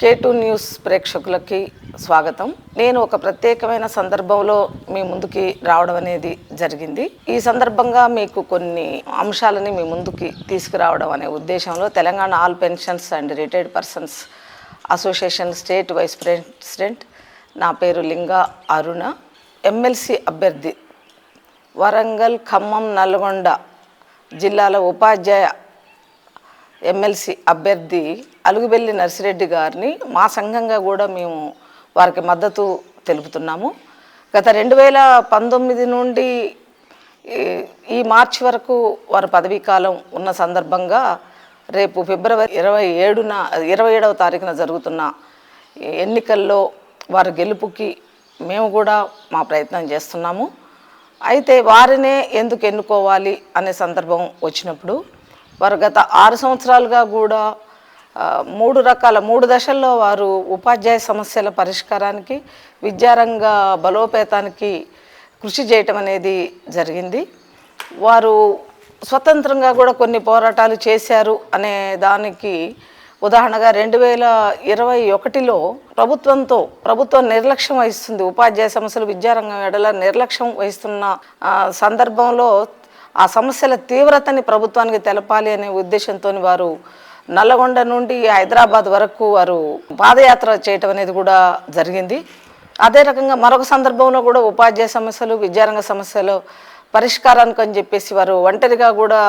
కే two news ప్రేక్షకులకి స్వాగతం. నేను ఒక ప్రత్యేకమైన సందర్భంలో మీ ముందుకి రావడం అనేది జరిగింది. ఈ సందర్భంగా మీకు కొన్ని అంశాలని మీ ముందుకి తీసుకురావడం అనే ఉద్దేశంలో Telangana all pensions and retired persons association state vice president నా పేరు లింగా అరుణ. ఎమ్మెల్సీ అభ్యర్థి వరంగల్ ఖమ్మం నల్గొండ జిల్లాల ఉపాధ్యాయ ఎమ్మెల్సీ అభ్యర్థి అలుగుబెల్లి నర్సిరెడ్డి గారిని మా సంఘంగా కూడా మేము వారికి మద్దతు తెలుపుతున్నాము. గత రెండు వేల పంతొమ్మిది నుండి ఈ- మార్చి వరకు వారి పదవీ కాలం ఉన్న సందర్భంగా రేపు ఫిబ్రవరి ఇరవై ఏడున ఇరవై ఏడవ తారీఖున జరుగుతున్న ఎన్నికల్లో వారి గెలుపుకి మేము కూడా మా ప్రయత్నం చేస్తున్నాము. అయితే వారినే ఎందుకు ఎన్నుకోవాలి అనే సందర్భం వచ్చినప్పుడు వారు గత ఆరు సంవత్సరాలుగా కూడా మూడు రకాల మూడు దశల్లో వారు ఉపాధ్యాయ సమస్యల పరిష్కారానికి విద్యారంగ బలోపేతానికి కృషి చేయటం అనేది జరిగింది. వారు స్వతంత్రంగా కూడా కొన్ని పోరాటాలు చేశారు అనే దానికి ఉదాహరణగా రెండు వేల ఇరవై ఒకటిలో ప్రభుత్వంతో ప్రభుత్వం నిర్లక్ష్యం వహిస్తుంది ఉపాధ్యాయ సమస్యలు విద్యారంగం ఎడల నిర్లక్ష్యం వహిస్తున్న సందర్భంలో ఆ సమస్యల తీవ్రతని ప్రభుత్వానికి తెలపాలి అనే ఉద్దేశంతో వారు నల్లగొండ నుండి హైదరాబాద్ వరకు వారు పాదయాత్ర చేయటం అనేది కూడా జరిగింది. అదే రకంగా మరొక సందర్భంలో కూడా ఉపాధ్యాయ సమస్యలు విద్యారంగ సమస్యలు పరిష్కారానికి అని చెప్పేసి వారు ఒంటరిగా కూడా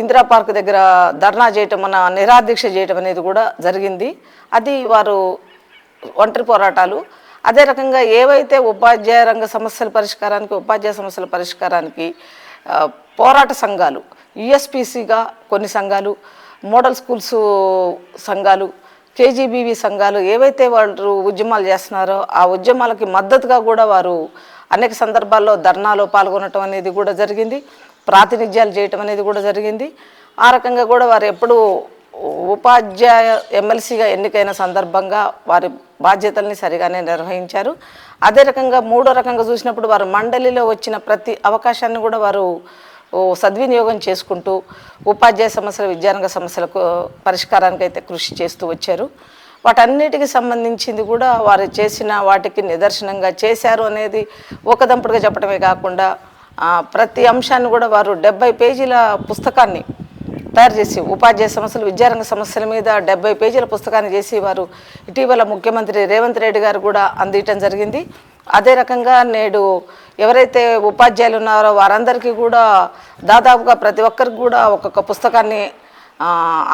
ఇందిరా పార్క్ దగ్గర ధర్నా చేయటం మన నిరాదీక్ష చేయటం అనేది కూడా జరిగింది. అది వారు ఒంటరి పోరాటాలు. అదే రకంగా ఏవైతే ఉపాధ్యాయ రంగ సమస్యల పరిష్కారానికి ఉపాధ్యాయ సమస్యల పరిష్కారానికి పోరాట సంఘాలు యుఎస్పిసిగా కొన్ని సంఘాలు మోడల్ స్కూల్స్ సంఘాలు కేజీబీవి సంఘాలు ఏవైతే వాళ్ళు ఉద్యమాలు చేస్తున్నారో ఆ ఉద్యమాలకి మద్దతుగా కూడా వారు అనేక సందర్భాల్లో ధర్నాలో పాల్గొనటం అనేది కూడా జరిగింది. ప్రాతినిధ్యాలు చేయటం అనేది కూడా జరిగింది. ఆ రకంగా కూడా వారు ఎప్పుడూ ఉపాధ్యాయ ఎమ్మెల్సీగా ఎన్నికైన సందర్భంగా వారి బాధ్యతల్ని సరిగానే నిర్వహించారు. అదే రకంగా మూడో రకంగా చూసినప్పుడు వారు మండలిలో వచ్చిన ప్రతి అవకాశాన్ని కూడా వారు సద్వినియోగం చేసుకుంటూ ఉపాధ్యాయ సమస్యల విద్యారంగ సమస్యలకు పరిష్కారానికి అయితే కృషి చేస్తూ వచ్చారు. వాటన్నిటికి సంబంధించింది కూడా వారు చేసిన వాటికి నిదర్శనంగా చేశారు అనేది ఒకదంపుడుగా చెప్పడమే కాకుండా ప్రతి అంశాన్ని కూడా వారు డెబ్బై పేజీల పుస్తకాన్ని తయారు చేసి ఉపాధ్యాయ సమస్యలు విద్యారంగ సమస్యల మీద డెబ్బై పేజీల పుస్తకాన్ని చేసి వారు ఇటీవల ముఖ్యమంత్రి రేవంత్ రెడ్డి గారు కూడా అందించడం జరిగింది. అదే రకంగా నేడు ఎవరైతే ఉపాధ్యాయులు ఉన్నారో వారందరికీ కూడా దాదాపుగా ప్రతి ఒక్కరికి కూడా ఒక్కొక్క పుస్తకాన్ని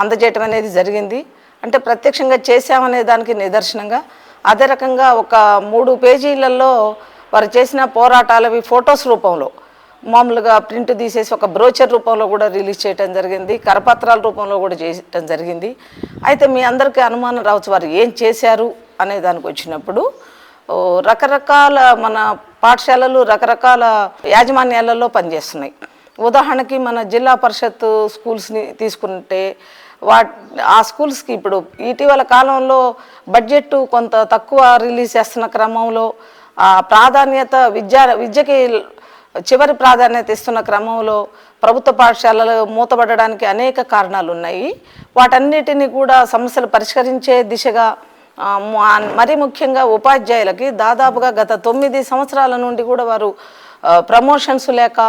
అందజేయటం అనేది జరిగింది. అంటే ప్రత్యక్షంగా చేశామనే దానికి నిదర్శనంగా అదే రకంగా ఒక మూడు పేజీలలో వారు చేసిన పోరాటాలవి ఫొటోస్ రూపంలో మామూలుగా ప్రింట్ తీసేసి ఒక బ్రోచర్ రూపంలో కూడా రిలీజ్ చేయడం జరిగింది కరపత్రాల రూపంలో కూడా చేయటం జరిగింది. అయితే మీ అందరికీ అనుమానం రావచ్చు వారు ఏం చేశారు అనే దానికి వచ్చినప్పుడు రకరకాల మన పాఠశాలలు రకరకాల యాజమాన్యాలలో పనిచేస్తున్నాయి. ఉదాహరణకి మన జిల్లా పరిషత్ స్కూల్స్ని తీసుకుంటే వా ఆ స్కూల్స్కి ఇప్పుడు ఇటీవల కాలంలో బడ్జెట్ కొంత తక్కువ రిలీజ్ చేస్తున్న క్రమంలో ఆ ప్రాధాన్యత విద్యా విద్యకి చివరి ప్రాధాన్యత ఇస్తున్న క్రమంలో ప్రభుత్వ పాఠశాలలు మూతపడడానికి అనేక కారణాలు ఉన్నాయి వాటన్నిటిని కూడా సమస్యలు పరిష్కరించే దిశగా మరి ముఖ్యంగా ఉపాధ్యాయులకి దాదాపుగా గత తొమ్మిది సంవత్సరాల నుండి కూడా వారు ప్రమోషన్స్ లేక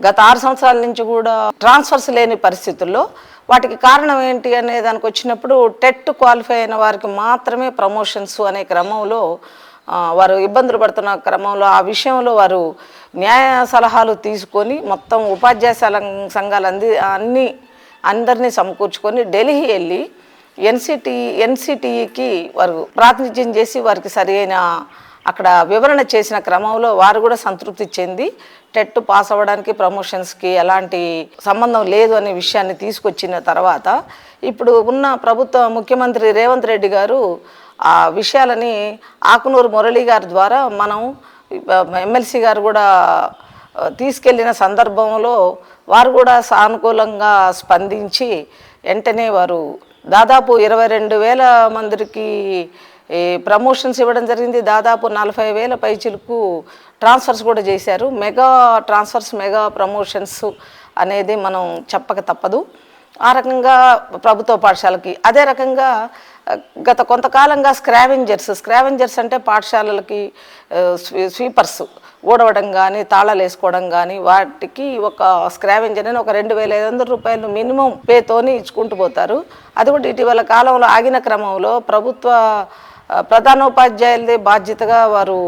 గత ఆరు సంవత్సరాల నుంచి కూడా ట్రాన్స్ఫర్స్ లేని పరిస్థితుల్లో వాటికి కారణం ఏంటి అనే దానికి వచ్చినప్పుడు టెట్ క్వాలిఫై అయిన వారికి మాత్రమే ప్రమోషన్స్ అనే క్రమంలో వారు ఇబ్బందులు పడుతున్న క్రమంలో ఆ విషయంలో వారు న్యాయ సలహాలు తీసుకొని మొత్తం ఉపాధ్యాయ సంఘ- సంఘాలు అంది అన్ని అందరినీ సమకూర్చుకొని ఢిల్లీ వెళ్ళి ఎన్సిటి ఎన్సిటిఈకి వారు ప్రాతినిధ్యం చేసి వారికి సరైన అక్కడ వివరణ చేసిన క్రమంలో వారు కూడా సంతృప్తి చెంది టెట్ పాస్ అవ్వడానికి ప్రమోషన్స్కి ఎలాంటి సంబంధం లేదు అనే విషయాన్ని తీసుకొచ్చిన తర్వాత ఇప్పుడు ఉన్న ప్రభుత్వ ముఖ్యమంత్రి రేవంత్ రెడ్డి గారు ఆ విషయాలని ఆకునూరు మురళి గారి ద్వారా మనం ఎమ్మెల్సీ గారు కూడా తీసుకెళ్ళిన తీసుకెళ్ళిన సందర్భంలో వారు కూడా సానుకూలంగా స్పందించి వెంటనే వారు దాదాపు ఇరవై రెండు వేల మందికి ప్రమోషన్స్ ఇవ్వడం జరిగింది. దాదాపు నలభై వేల పైచిలకు ట్రాన్స్ఫర్స్ కూడా చేశారు. మెగా ట్రాన్స్ఫర్స్ మెగా ప్రమోషన్స్ అనేది మనం చెప్పక తప్పదు. ఆ రకంగా ప్రభుత్వ పాఠశాలకి. అదే రకంగా గత కొంతకాలంగా స్క్రావెంజర్స్ స్క్రావెంజర్స్ అంటే పాఠశాలలకి స్వీ- స్వీపర్స్ ఊడవడం కానీ తాళాలు వేసుకోవడం కానీ వాటికి ఒక స్క్రావెంజర్ అని ఒక రెండు వేల ఐదు వందల రూపాయలు మినిమం పేతోని ఇచ్చుకుంటూ పోతారు. అది కూడా ఇటీవల కాలంలో ఆగిన క్రమంలో ప్రభుత్వ ప్రధానోపాధ్యాయులదే బాధ్యతగా వారు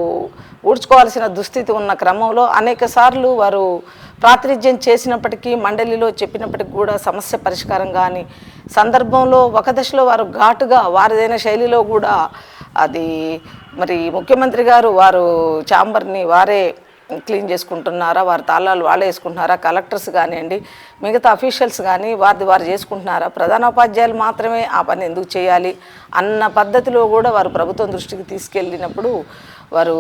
ఊడ్చుకోవాల్సిన దుస్థితి ఉన్న క్రమంలో అనేక సార్లు వారు ప్రాతినిధ్యం చేసినప్పటికీ మండలిలో చెప్పినప్పటికీ కూడా సమస్య పరిష్కారం కానీ సందర్భంలో ఒక దశలో వారు ఘాటుగా వారిదైన శైలిలో కూడా అది మరి ముఖ్యమంత్రి గారు వారు ఛాంబర్ని వారే క్లీన్ చేసుకుంటున్నారా వారి తాళాలు వాళ్ళే వేసుకుంటున్నారా కలెక్టర్స్ కానివ్వండి మిగతా అఫీషియల్స్ కానీ వారిది వారు చేసుకుంటున్నారా ప్రధానోపాధ్యాయులు మాత్రమే ఆ పని ఎందుకు చేయాలి అన్న పద్ధతిలో కూడా వారు ప్రభుత్వం దృష్టికి తీసుకెళ్ళినప్పుడు వారు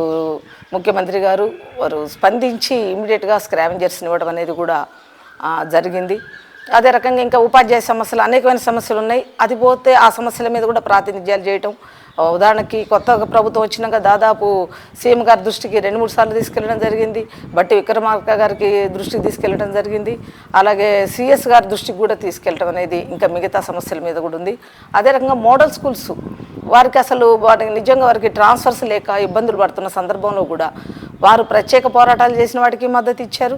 ముఖ్యమంత్రి గారు వారు స్పందించి ఇమీడియట్గా స్క్రావెంజర్స్ని ఇవ్వడం అనేది కూడా జరిగింది. అదే రకంగా ఇంకా ఉపాధ్యాయ సమస్యలు అనేకమైన సమస్యలు ఉన్నాయి. అది పోతే ఆ సమస్యల మీద కూడా ప్రాతినిధ్యాలు చేయటం ఉదాహరణకి కొత్త ప్రభుత్వం వచ్చినాక దాదాపు సీఎం గారి దృష్టికి రెండు మూడు సార్లు తీసుకెళ్ళడం జరిగింది. బట్టి విక్రమార్క గారికి దృష్టికి తీసుకెళ్ళడం జరిగింది. అలాగే సిఎస్ గారి దృష్టికి కూడా తీసుకెళ్ళడం అనేది ఇంకా మిగతా సమస్యల మీద కూడా ఉంది. అదే రకంగా మోడల్ స్కూల్స్ వారికి అసలు వాటికి నిజంగా వారికి ట్రాన్స్ఫర్స్ లేక ఇబ్బందులు పడుతున్న సందర్భంలో కూడా వారు ప్రత్యేక పోరాటాలు చేసిన వాటికి మద్దతు ఇచ్చారు.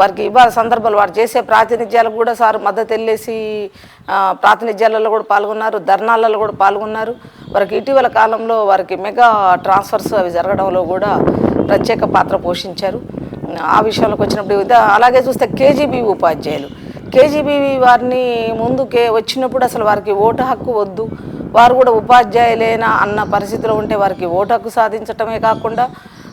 వారికి ఇవ్వాలి సందర్భాలు వారు చేసే ప్రాతినిధ్యాలకు కూడా సార్ మద్దతు వెళ్ళేసి ప్రాతినిధ్యాలలో కూడా పాల్గొన్నారు ధర్నాలలో కూడా పాల్గొన్నారు. వారికి ఇటీవల కాలంలో వారికి మెగా ట్రాన్స్ఫర్స్ అవి జరగడంలో కూడా ప్రత్యేక పాత్ర పోషించారు. ఆ విషయంలోకి వచ్చినప్పుడు అలాగే చూస్తే కేజీబీ ఉపాధ్యాయులు. కేజీబీవి వారిని ముందుకే వచ్చినప్పుడు అసలు వారికి ఓటు హక్కు వద్దు. వారు కూడా ఉపాధ్యాయులేనా అన్న పరిస్థితిలో ఉంటే వారికి ఓటు హక్కు సాధించటమే కాకుండా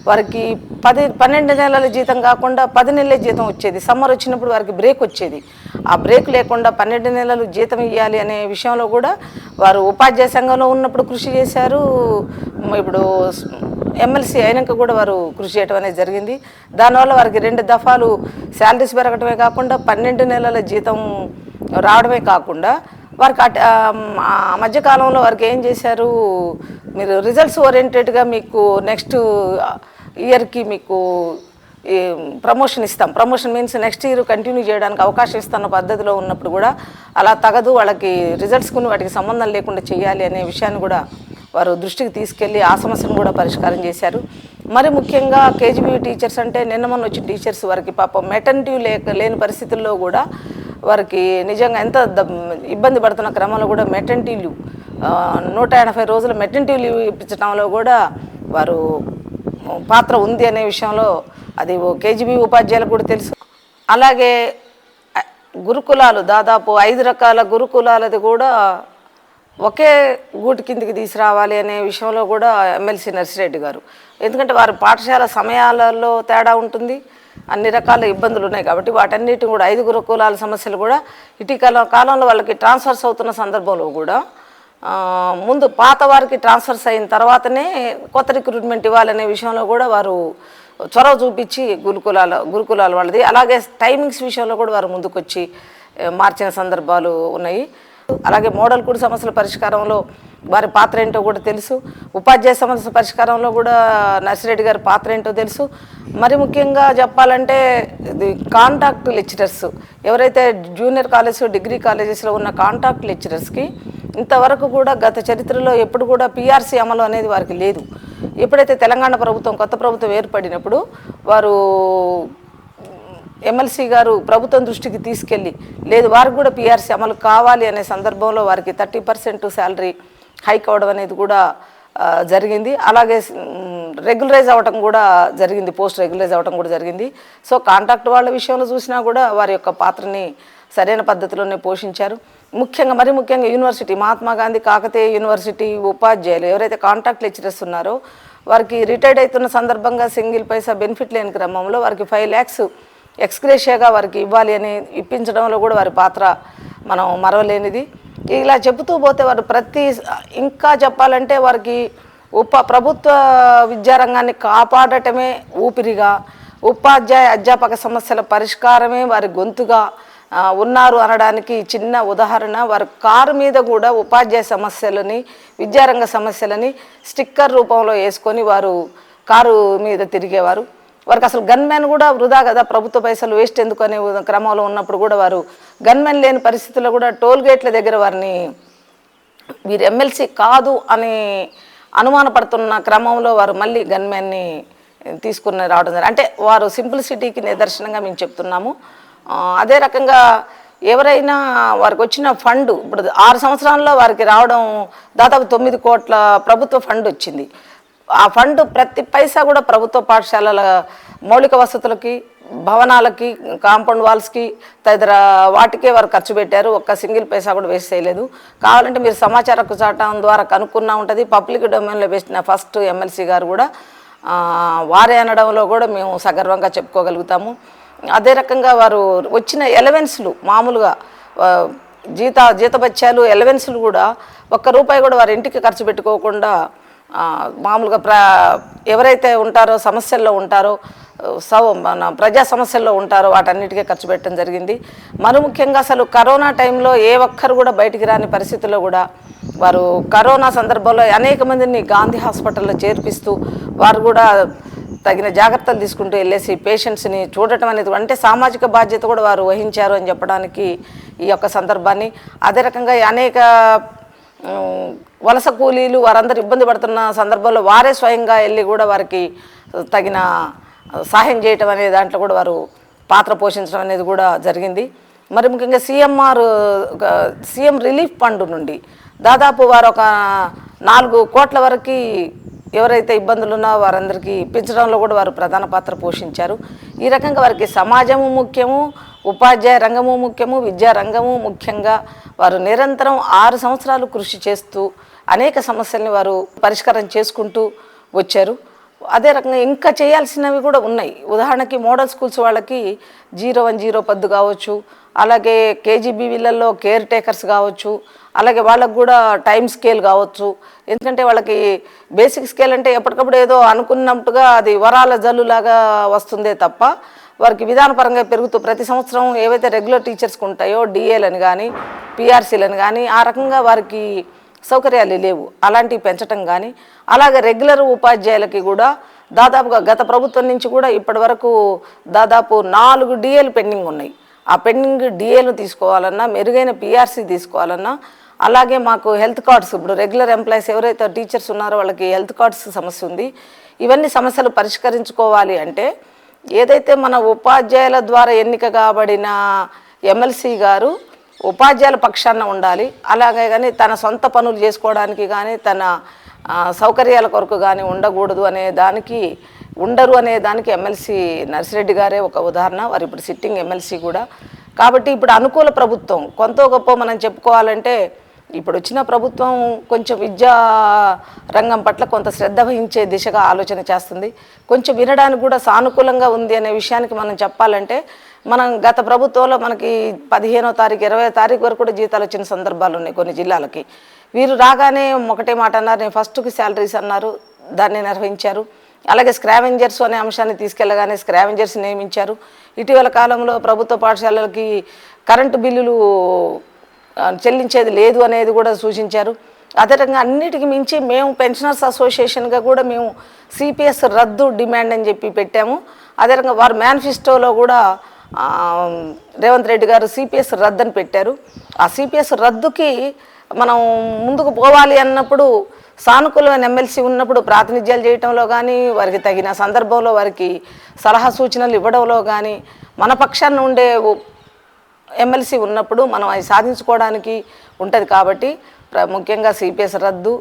వారికి పది పన్నెండు నెలల జీతం కాకుండా పది నెలల జీతం వచ్చేది. సమ్మర్ వచ్చినప్పుడు వారికి బ్రేక్ వచ్చేది. ఆ బ్రేక్ లేకుండా పన్నెండు నెలలు జీతం ఇవ్వాలి అనే విషయంలో కూడా వారు ఉపాధ్యాయ సంఘంలో ఉన్నప్పుడు కృషి చేశారు. ఇప్పుడు ఎమ్మెల్సీ అయినాక కూడా వారు కృషి చేయటం అనేది జరిగింది. దానివల్ల వారికి రెండు దఫాలు శాలరీస్ పెరగటమే కాకుండా పన్నెండు నెలల జీతం రావడమే కాకుండా వారికి అట్- ఆ, మధ్యకాలంలో వారికి ఏం చేశారు? మీరు రిజల్ట్స్ ఓరియంటెడ్గా మీకు నెక్స్ట్ ఇయర్కి మీకు ప్రమోషన్ ఇస్తాం. Promotion means next year continue చేయడానికి అవకాశం ఇస్తున్న పద్ధతిలో ఉన్నప్పుడు కూడా. అలా తగదు వాళ్ళకి రిజల్ట్స్కుని వాటికి సంబంధం లేకుండా చేయాలి అనే విషయాన్ని కూడా వారు దృష్టికి తీసుకెళ్ళి ఆ సమస్యను కూడా పరిష్కారం చేశారు. మరి ముఖ్యంగా కేజీబీ టీచర్స్ అంటే నిన్న మొన్న వచ్చిన టీచర్స్ వారికి పాపం మెటర్నిటీ లేక లేని పరిస్థితుల్లో కూడా వారికి నిజంగా ఎంత ద- ఇబ్బంది పడుతున్న క్రమంలో కూడా మెటర్నిటీ లీవ్ నూట ఎనభై రోజుల మెటర్నిటీ లీవ్ ఇప్పించడంలో కూడా వారు పాత్ర ఉంది అనే విషయంలో అది ఓ కేజీబీ ఉపాధ్యాయులకు కూడా తెలుసు. అలాగే గురుకులాలు దాదాపు ఐదు రకాల గురుకులాలది కూడా ఒకే గూటి కిందికి తీసుకురావాలి అనే విషయంలో కూడా ఎమ్మెల్సీ నర్సిరెడ్డి గారు. ఎందుకంటే వారి పాఠశాల సమయాలలో తేడా ఉంటుంది. అన్ని రకాల ఇబ్బందులు ఉన్నాయి కాబట్టి వాటన్నిటి కూడా ఐదు గురుకులాల సమస్యలు కూడా ఇటీవల కాలంలో వాళ్ళకి ట్రాన్స్ఫర్స్ అవుతున్న సందర్భంలో కూడా ముందు పాత వారికి ట్రాన్స్ఫర్స్ అయిన తర్వాతనే కొత్త రిక్రూట్మెంట్ ఇవ్వాలనే విషయంలో కూడా వారు చొరవ చూపించి గురుకులాల గురుకులాల వాళ్ళది. అలాగే టైమింగ్స్ విషయంలో కూడా వారు ముందుకొచ్చి మార్చిన సందర్భాలు ఉన్నాయి. అలాగే మోడల్ కూడా సమస్యల పరిష్కారంలో వారి పాత్ర ఏంటో కూడా తెలుసు. ఉపాధ్యాయ సమస్యల పరిష్కారంలో కూడా నర్సిరెడ్డి గారి పాత్ర ఏంటో తెలుసు. మరి ముఖ్యంగా చెప్పాలంటే ఇది కాంటాక్ట్ లెక్చరర్స్. ఎవరైతే జూనియర్ కాలేజ్ డిగ్రీ కాలేజెస్లో ఉన్న కాంటాక్ట్ లెక్చరర్స్కి ఇంతవరకు కూడా గత చరిత్రలో ఎప్పుడు కూడా పిఆర్సీ అమలు అనేది వారికి లేదు. ఎప్పుడైతే తెలంగాణ ప్రభుత్వం కొత్త ప్రభుత్వం ఏర్పడినప్పుడు వారు ఎమ్మెల్సీ గారు ప్రభుత్వం దృష్టికి తీసుకెళ్ళి లేదు వారికి కూడా పిఆర్సీ అమలు కావాలి అనే సందర్భంలో వారికి థర్టీ పర్సెంట్ శాలరీ హైక్ అవ్వడం అనేది కూడా జరిగింది. అలాగే రెగ్యులరైజ్ అవ్వటం కూడా జరిగింది పోస్ట్ రెగ్యులరైజ్ అవ్వటం కూడా జరిగింది. సో కాంట్రాక్ట్ వాళ్ళ విషయంలో చూసినా కూడా వారి యొక్క పాత్రని సరైన పద్ధతిలోనే పోషించారు. ముఖ్యంగా మరి ముఖ్యంగా యూనివర్సిటీ మహాత్మా గాంధీ కాకతీయ యూనివర్సిటీ ఉపాధ్యాయులు ఎవరైతే కాంట్రాక్ట్ లెక్చరర్స్ ఉన్నారో వారికి రిటైర్డ్ అవుతున్న సందర్భంగా సింగిల్ పైసా బెనిఫిట్ లేని క్రమంలో వారికి ఫైవ్ ల్యాక్స్ ఎక్స్గ్రేషియాగా వారికి ఇవ్వాలి అని ఇప్పించడంలో కూడా వారి పాత్ర మనం మరవలేనిది. ఇలా చెబుతూ పోతే వారు ప్రతి ఇంకా చెప్పాలంటే వారికి ఉప ప్రభుత్వ విద్యారంగాన్ని కాపాడటమే ఊపిరిగా ఉపాధ్యాయ అధ్యాపక సమస్యల పరిష్కారమే వారి గొంతుగా ఉన్నారు అనడానికి చిన్న ఉదాహరణ. వారు కారు మీద కూడా ఉపాధ్యాయ సమస్యలని విద్యారంగ సమస్యలని స్టిక్కర్ రూపంలో వేసుకొని వారు కారు మీద తిరిగేవారు. వారికి అసలు గన్మెన్ కూడా వృధా కదా ప్రభుత్వ పైసలు వేస్ట్ ఎందుకు అనే క్రమంలో ఉన్నప్పుడు కూడా వారు గన్మెన్ లేని పరిస్థితుల్లో కూడా టోల్ గేట్ల దగ్గర వారిని వీరు ఎమ్మెల్సీ కాదు అని అనుమానపడుతున్న క్రమంలో వారు మళ్ళీ గన్మెన్ని తీసుకుని రావడం జరిగింది. అంటే వారు సింప్లిసిటీకి నిదర్శనంగా మేము చెప్తున్నాము. అదే రకంగా ఎవరైనా వారికి వచ్చిన ఫండ్ ఇప్పుడు ఆరు సంవత్సరాల్లో వారికి రావడం దాదాపు తొమ్మిది కోట్ల ప్రభుత్వ ఫండ్ వచ్చింది. ఆ ఫండ్ ప్రతి పైసా కూడా ప్రభుత్వ పాఠశాలల మౌలిక వసతులకి భవనాలకి కాంపౌండ్ వాల్స్కి తదితర వాటికే వారు ఖర్చు పెట్టారు. ఒక్క సింగిల్ పైసా కూడా వేస్ట్ చేయలేదు. కావాలంటే మీరు సమాచార హక్కు చట్టం ద్వారా కనుక్కున్నా ఉంటుంది. పబ్లిక్ డొమైన్లో వేసిన ఫస్ట్ ఎమ్మెల్సీ గారు కూడా వారే అనడంలో కూడా మేము సగర్వంగా చెప్పుకోగలుగుతాము. అదే రకంగా వారు వచ్చిన ఎలవెన్స్లు మామూలుగా జీత జీతబత్యాలు ఎలవెన్స్లు కూడా ఒక్క రూపాయి కూడా వారి ఇంటికి ఖర్చు పెట్టుకోకుండా మామూలుగా ప్ర ఎవరైతే ఉంటారో సమస్యల్లో ఉంటారో సౌ మన ప్రజా సమస్యల్లో ఉంటారో వాటన్నిటికీ ఖర్చు పెట్టడం జరిగింది. మరి ముఖ్యంగా అసలు కరోనా టైంలో ఏ ఒక్కరు కూడా బయటికి రాని పరిస్థితుల్లో కూడా వారు కరోనా సందర్భంలో అనేక మందిని గాంధీ హాస్పిటల్లో చేర్పిస్తూ వారు కూడా తగిన జాగ్రత్తలు తీసుకుంటూ వెళ్ళేసి పేషెంట్స్ని చూడటం అనేది అంటే సామాజిక బాధ్యత కూడా వారు వహించారు అని చెప్పడానికి ఈ యొక్క సందర్భాన్ని. అదే రకంగా అనేక వలస కూలీలు వారందరూ ఇబ్బంది పడుతున్న సందర్భంలో వారే స్వయంగా వెళ్ళి కూడా వారికి తగిన సహాయం చేయటం అనే దాంట్లో కూడా వారు పాత్ర పోషించడం అనేది కూడా జరిగింది. మరి ముఖ్యంగా సీఎంఆర్ సీఎం రిలీఫ్ ఫండ్ నుండి దాదాపు వారు ఒక నాలుగు కోట్ల వరకు ఎవరైతే ఇబ్బందులు ఉన్నారో వారందరికీ ఇప్పించడంలో కూడా వారు ప్రధాన పాత్ర పోషించారు. ఈ రకంగా వారికి సమాజము ముఖ్యము ఉపాధ్యాయ రంగము ముఖ్యము విద్యా రంగము ముఖ్యంగా వారు నిరంతరం ఆరు సంవత్సరాలు కృషి చేస్తూ అనేక సమస్యల్ని వారు పరిష్కారం చేసుకుంటూ వచ్చారు. అదే రకంగా ఇంకా చేయాల్సినవి కూడా ఉన్నాయి. ఉదాహరణకి మోడల్ స్కూల్స్ వాళ్ళకి జీరో వన్ జీరో పద్దు కావచ్చు. అలాగే కేజీబీవీలలో కేర్ టేకర్స్ కావచ్చు. అలాగే వాళ్ళకు కూడా టైం స్కేల్ కావచ్చు. ఎందుకంటే వాళ్ళకి బేసిక్ స్కేల్ అంటే ఎప్పటికప్పుడు ఏదో అనుకున్నట్టుగా అది వరాల జల్లులాగా వస్తుందే తప్ప వారికి విధానపరంగా పెరుగుతూ ప్రతి సంవత్సరం ఏవైతే రెగ్యులర్ టీచర్స్కి ఉంటాయో డిఏలని కానీ పిఆర్సీలను కానీ ఆ రకంగా వారికి సౌకర్యాలు లేవు. అలాంటివి పెంచటం కానీ అలాగే రెగ్యులర్ ఉపాధ్యాయులకి కూడా దాదాపుగా గత ప్రభుత్వం నుంచి కూడా ఇప్పటి వరకు దాదాపు నాలుగు డిఏలు పెండింగ్ ఉన్నాయి. ఆ పెండింగ్ డిఏలు తీసుకోవాలన్నా మెరుగైన పిఆర్సీ తీసుకోవాలన్నా అలాగే మాకు హెల్త్ కార్డ్స్ ఇప్పుడు రెగ్యులర్ ఎంప్లాయీస్ ఎవరైతే టీచర్స్ ఉన్నారో వాళ్ళకి హెల్త్ కార్డ్స్ సమస్య ఉంది. ఇవన్నీ సమస్యలు పరిష్కరించుకోవాలి అంటే ఏదైతే మన ఉపాధ్యాయుల ద్వారా ఎన్నిక కాబడిన ఎమ్మెల్సీ గారు ఉపాధ్యాయుల పక్షాన ఉండాలి అలాగే కానీ తన సొంత పనులు చేసుకోవడానికి కానీ తన సౌకర్యాల కొరకు కానీ ఉండకూడదు అనే దానికి ఉండరు అనే దానికి ఎమ్మెల్సీ నర్సిరెడ్డి గారే ఒక ఉదాహరణ. వారు ఇప్పుడు సిట్టింగ్ ఎమ్మెల్సీ కూడా. కాబట్టి ఇప్పుడు అనుకూల ప్రభుత్వం కొంత గొప్ప మనం చెప్పుకోవాలంటే ఇప్పుడు వచ్చిన ప్రభుత్వం కొంచెం విద్యా రంగం పట్ల కొంత శ్రద్ధ వహించే దిశగా ఆలోచన చేస్తుంది. కొంచెం వినడానికి కూడా సానుకూలంగా ఉంది అనే విషయానికి మనం చెప్పాలంటే మనం గత ప్రభుత్వంలో మనకి పదిహేనో తారీఖు ఇరవై తారీఖు వరకు కూడా జీతాలు వచ్చిన సందర్భాలు ఉన్నాయి కొన్ని జిల్లాలకి. వీరు రాగానే ఒకటే మాట అన్నారు నేను ఫస్ట్కి శాలరీస్ అన్నారు దాన్ని నిర్వహించారు. అలాగే స్క్రావెంజర్స్ అనే అంశాన్ని తీసుకెళ్ళగానే స్క్రావెంజర్స్ నియమించారు. ఇటీవల కాలంలో ప్రభుత్వ పాఠశాలలకి కరెంటు బిల్లులు చెల్లించేది లేదు అనేది కూడా సూచించారు. అదే రకంగా అన్నిటికీ మించి మేము పెన్షనర్స్ అసోసియేషన్గా కూడా మేము సిపిఎస్ రద్దు డిమాండ్ అని చెప్పి పెట్టాము. అదే రకంగా వారు మేనిఫెస్టోలో కూడా రేవంత్ రెడ్డి గారు సిపిఎస్ రద్దు అని పెట్టారు. ఆ సిపిఎస్ రద్దుకి మనం ముందుకు పోవాలి అన్నప్పుడు సానుకూలమైన ఎమ్మెల్సీ ఉన్నప్పుడు ప్రాతినిధ్యాలు చేయటంలో కానీ వారికి తగిన సందర్భంలో వారికి సలహా సూచనలు ఇవ్వడంలో కానీ మన పక్షాన్ని ఉండే ఎమ్మెల్సీ ఉన్నప్పుడు మనం అవి సాధించుకోవడానికి ఉంటుంది కాబట్టి ప్ర- ముఖ్యంగా సిపిఎస్ రద్దు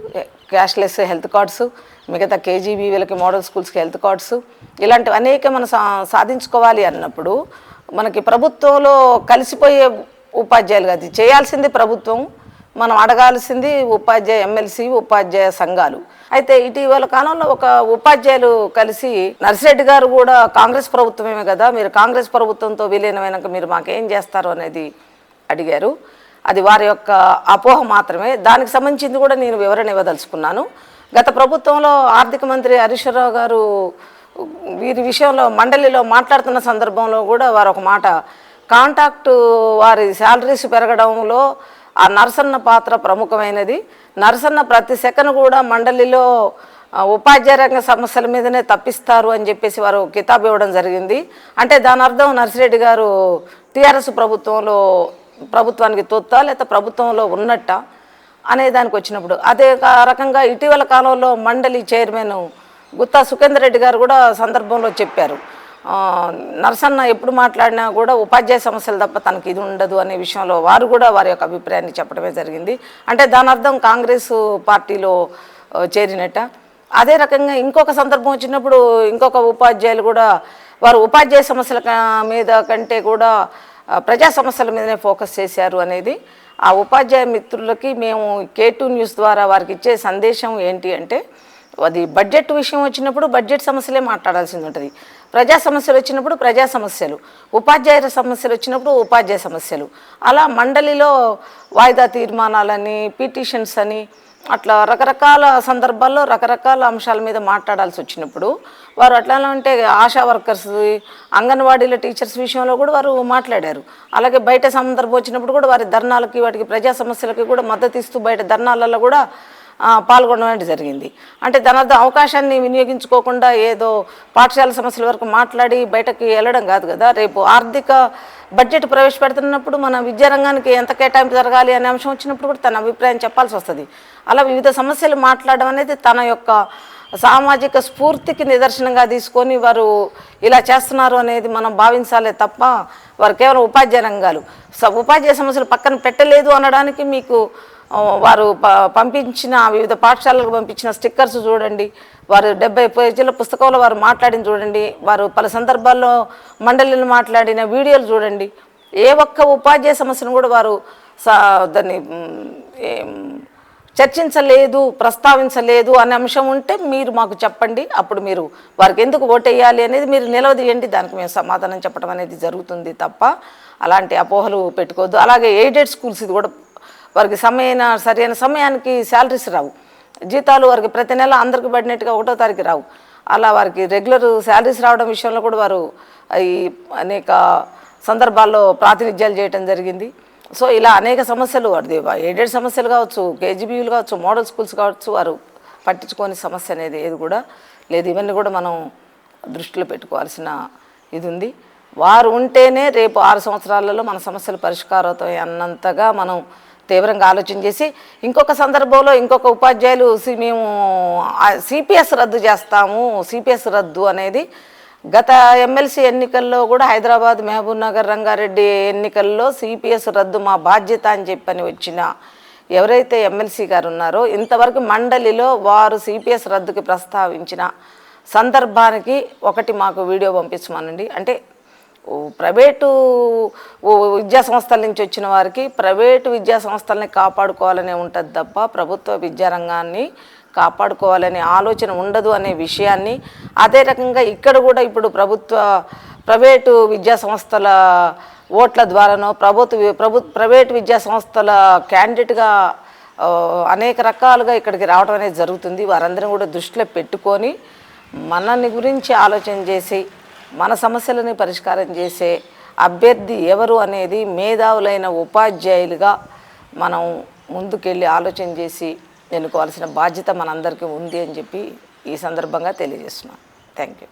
క్యాష్లెస్ హెల్త్ కార్డ్స్ మిగతా కేజీబీవీలకి మోడల్ స్కూల్స్కి హెల్త్ కార్డ్స్ ఇలాంటివి అనేక మనం సా సాధించుకోవాలి అన్నప్పుడు మనకి ప్రభుత్వంలో కలిసిపోయే ఉపాధ్యాయులు అది చేయాల్సింది ప్రభుత్వం మనం అడగాల్సింది ఉపాధ్యాయ ఎమ్మెల్సీ ఉపాధ్యాయ సంఘాలు. అయితే ఇటీవల కాలంలో ఒక ఉపాధ్యాయులు కలిసి నర్సిరెడ్డి గారు కూడా కాంగ్రెస్ ప్రభుత్వమే కదా మీరు కాంగ్రెస్ ప్రభుత్వంతో విలీనమైనాక మీరు మాకేం చేస్తారు అనేది అడిగారు. అది వారి యొక్క అపోహ మాత్రమే. దానికి సంబంధించింది కూడా నేను వివరణ ఇవ్వదలుచుకున్నాను. గత ప్రభుత్వంలో ఆర్థిక మంత్రి హరీశ్వరరావు గారు వీరి విషయంలో మండలిలో మాట్లాడుతున్న సందర్భంలో కూడా వారు ఒక మాట కాంటాక్ట్ వారి శాలరీస్ పెరగడంలో ఆ నరసన్న పాత్ర ప్రముఖమైనది. నరసన్న ప్రతి సెకండ్ కూడా మండలిలో ఉపాధ్యాయ రంగ సమస్యల మీదనే తప్పిస్తారు అని చెప్పేసి వారు కితాబ్ ఇవ్వడం జరిగింది. అంటే దాని అర్థం నర్సిరెడ్డి గారు టీఆర్ఎస్ ప్రభుత్వంలో ప్రభుత్వానికి తొత్తా లేకపోతే ప్రభుత్వంలో ఉన్నట్ట అనే దానికి వచ్చినప్పుడు. అదే రకంగా ఇటీవల కాలంలో మండలి చైర్మన్ గుత్తా సుఖేందర్ రెడ్డి గారు కూడా సందర్భంలో చెప్పారు. నరసన్న ఎప్పుడు మాట్లాడినా కూడా ఉపాధ్యాయ సమస్యలు తప్ప తనకి ఇది ఉండదు అనే విషయంలో వారు కూడా వారి యొక్క అభిప్రాయాన్ని చెప్పడమే జరిగింది. అంటే దాని అర్థం కాంగ్రెస్ పార్టీలో చేరినట్ట. అదే రకంగా ఇంకొక సందర్భం వచ్చినప్పుడు ఇంకొక ఉపాధ్యాయులు కూడా వారు ఉపాధ్యాయ సమస్యల మీద కంటే కూడా ప్రజా సమస్యల మీదనే ఫోకస్ చేశారు అనేది. ఆ ఉపాధ్యాయ మిత్రులకి మేము కే టూ న్యూస్ ద్వారా వారికి ఇచ్చే సందేశం ఏంటి అంటే అది బడ్జెట్ విషయం వచ్చినప్పుడు బడ్జెట్ సమస్యలే మాట్లాడాల్సింది ఉంటుంది. ప్రజా సమస్యలు వచ్చినప్పుడు ప్రజా సమస్యలు ఉపాధ్యాయుల సమస్యలు వచ్చినప్పుడు ఉపాధ్యాయ సమస్యలు. అలా మండలిలో వాయిదా తీర్మానాలని పిటిషన్స్ అని అట్లా రకరకాల సందర్భాల్లో రకరకాల అంశాల మీద మాట్లాడాల్సి వచ్చినప్పుడు వారు అట్లా అంటే ఆశా వర్కర్స్ అంగన్వాడీల టీచర్స్ విషయంలో కూడా వారు మాట్లాడారు. అలాగే బయట సందర్భం వచ్చినప్పుడు కూడా వారి ధర్నాలకి వాటికి ప్రజా సమస్యలకి కూడా మద్దతు ఇస్తూ బయట ధర్నాలలో కూడా పాల్గొనడం అనేది జరిగింది. అంటే దాని అర్థం అవకాశాన్ని వినియోగించుకోకుండా ఏదో పాఠశాల సమస్యల వరకు మాట్లాడి బయటకి వెళ్ళడం కాదు కదా. రేపు ఆర్థిక బడ్జెట్ ప్రవేశపెడుతున్నప్పుడు మన విద్యారంగానికి ఎంత కేటాయింపు జరగాలి అనే అంశం వచ్చినప్పుడు కూడా తన అభిప్రాయం చెప్పాల్సి వస్తుంది. అలా వివిధ సమస్యలు మాట్లాడడం అనేది తన యొక్క సామాజిక స్ఫూర్తికి నిదర్శనంగా తీసుకొని వారు ఇలా చేస్తున్నారు అనేది మనం భావించాలే తప్ప వారు కేవలం ఉపాధ్యాయ రంగాలు. స- ఉపాధ్యాయ సమస్యలు పక్కన పెట్టలేదు అనడానికి మీకు వారు ప పంపించిన వివిధ పాఠశాలలకు పంపించిన స్టిక్కర్స్ చూడండి. వారు డెబ్బై పేజీల పుస్తకంలో వారు మాట్లాడిన చూడండి. వారు పలు సందర్భాల్లో మండలిని మాట్లాడిన వీడియోలు చూడండి. ఏ ఒక్క ఉపాధ్యాయ సమస్యను కూడా వారు సా దాన్ని చర్చించలేదు ప్రస్తావించలేదు అనే అంశం ఉంటే మీరు మాకు చెప్పండి. అప్పుడు మీరు వారికి ఎందుకు ఓటేయాలి అనేది మీరు నిలవదీయండి దానికి మేము సమాధానం చెప్పడం అనేది జరుగుతుంది తప్ప అలాంటి అపోహలు పెట్టుకోవద్దు. అలాగే ఎయిడెడ్ స్కూల్స్ ఇది కూడా వారికి సమయన సరైన సమయానికి శాలరీస్ రావు. జీతాలు వారికి ప్రతి నెల అందరికి పడినట్టుగా ఒకటో తారీఖు రావు. అలా వారికి రెగ్యులర్ శాలరీస్ రావడం విషయంలో కూడా వారు ఈ అనేక సందర్భాల్లో ప్రాతినిధ్యాలు చేయడం జరిగింది. సో ఇలా అనేక సమస్యలు వారిది. ఎయిడెడ్ సమస్యలు కావచ్చు కేజీబీయులు కావచ్చు మోడల్ స్కూల్స్ కావచ్చు వారు పట్టించుకోని సమస్య అనేది ఏది కూడా లేదు. ఇవన్నీ కూడా మనం దృష్టిలో పెట్టుకోవాల్సిన ఇది ఉంది వారు ఉంటేనే రేపు ఆరు సంవత్సరాలలో మన సమస్యలు పరిష్కారం అవుతాయి అన్నంతగా మనం తీవ్రంగా ఆలోచన చేసి ఇంకొక సందర్భంలో ఇంకొక ఉపాధ్యాయులు మేము సిపిఎస్ రద్దు చేస్తాము సిపిఎస్ రద్దు అనేది గత ఎమ్మెల్సీ ఎన్నికల్లో కూడా హైదరాబాద్ మహబూబ్ నగర్ రంగారెడ్డి ఎన్నికల్లో సిపిఎస్ రద్దు మా బాధ్యత అని చెప్పని వచ్చిన ఎవరైతే ఎమ్మెల్సీ గారు ఉన్నారో ఇంతవరకు మండలిలో వారు సిపిఎస్ రద్దుకి ప్రస్తావించిన సందర్భానికి ఒకటి మాకు వీడియో పంపించమనండి అంటే ప్రైవేటు విద్యా సంస్థల నుంచి వచ్చిన వారికి ప్రైవేటు విద్యా సంస్థల్ని కాపాడుకోవాలనే ఉంటుంది తప్ప ప్రభుత్వ విద్యారంగాన్ని కాపాడుకోవాలనే ఆలోచన ఉండదు అనే విషయాన్ని. అదే రకంగా ఇక్కడ కూడా ఇప్పుడు ప్రభుత్వ ప్రైవేటు విద్యా సంస్థల ఓట్ల ద్వారానో ప్రభుత్వ ప్రభు ప్రైవేటు విద్యా సంస్థల క్యాండిడేట్గా అనేక రకాలుగా ఇక్కడికి రావడం అనేది జరుగుతుంది. వారందరం కూడా దృష్టిలో పెట్టుకొని మనని గురించి ఆలోచన చేసి మన సమస్యలని పరిష్కారం చేసే అభ్యర్థి ఎవరు అనేది మేధావులైన ఉపాధ్యాయులుగా మనం ముందుకెళ్ళి ఆలోచన చేసి ఎన్నుకోవాల్సిన బాధ్యత మనందరికీ ఉంది అని చెప్పి ఈ సందర్భంగా తెలియజేస్తున్నాను. Thank you